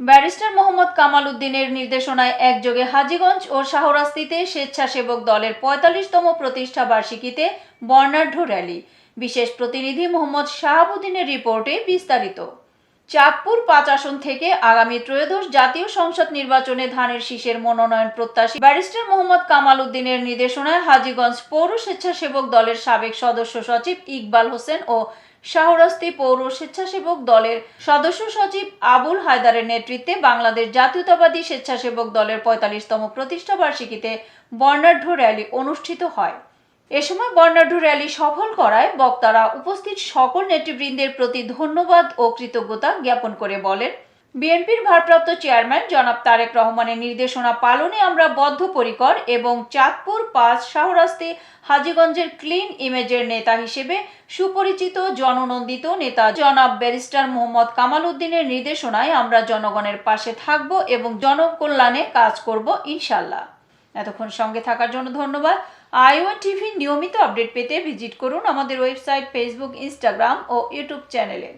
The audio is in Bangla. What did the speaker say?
ব্যারিস্টার মোহাম্মদ কামাল উদ্দিনের নির্দেশনায় একযোগে হাজীগঞ্জ ও শাহরাস্তিতে স্বেচ্ছাসেবক দলের পঁয়তাল্লিশতম প্রতিষ্ঠা বার্ষিকীতে বর্ণাঢ্য র্যালি। বিশেষ প্রতিনিধি মোহাম্মদ শাহাবুদ্দিনের রিপোর্টে বিস্তারিত। চাঁদপুর পাঁচ আসন থেকে আগামী ত্রয়োদশ জাতীয় সংসদ নির্বাচনে ধানের শীষের মনোনয়ন প্রত্যাশী ব্যারিস্টার মোহাম্মদ কামাল উদ্দিনের নির্দেশনায় হাজীগঞ্জ পৌর স্বেচ্ছাসেবক দলের সাবেক সদস্য সচিব ইকবাল হোসেন ও শাহরাস্তি পৌর স্বেচ্ছাসেবক দলের সদস্য সচিব আবুল হায়দারের নেতৃত্বে বাংলাদেশ জাতীয়তাবাদী স্বেচ্ছাসেবক দলের পঁয়তাল্লিশতম প্রতিষ্ঠা বার্ষিকীতে বর্ণাঢ্য র্যালি অনুষ্ঠিত হয়। এ সময় বর্ণাঢ্য র্যালি সফল করায় বক্তারা উপস্থিত সকল নেতৃবৃন্দের প্রতি ধন্যবাদ ও কৃতজ্ঞতা জ্ঞাপন করে বলেন। বিএনপির ভারপ্রাপ্ত চেয়ারম্যান জনাব তারেক রহমানের নির্দেশনা পালনে আমরা বদ্ধপরিকর এবং চাঁদপুর পাঁচ শাহরাস্তি হাজীগঞ্জের ক্লিন ইমেজের নেতা হিসেবে সুপরিচিত জননন্দিত নেতা জনাব ব্যারিস্টার মোহাম্মদ কামাল উদ্দিনের নির্দেশনায় আমরা জনগণের পাশে থাকব এবং জনকল্যাণে কাজ করব ইনশাল্লাহ এতক্ষণ সঙ্গে থাকার জন্য ধন্যবাদ। আইওয়ান টিভি নিয়মিত আপডেট পেতে ভিজিট করুন আমাদের ওয়েবসাইট, ফেসবুক, ইনস্টাগ্রাম ও ইউটিউব চ্যানেলে।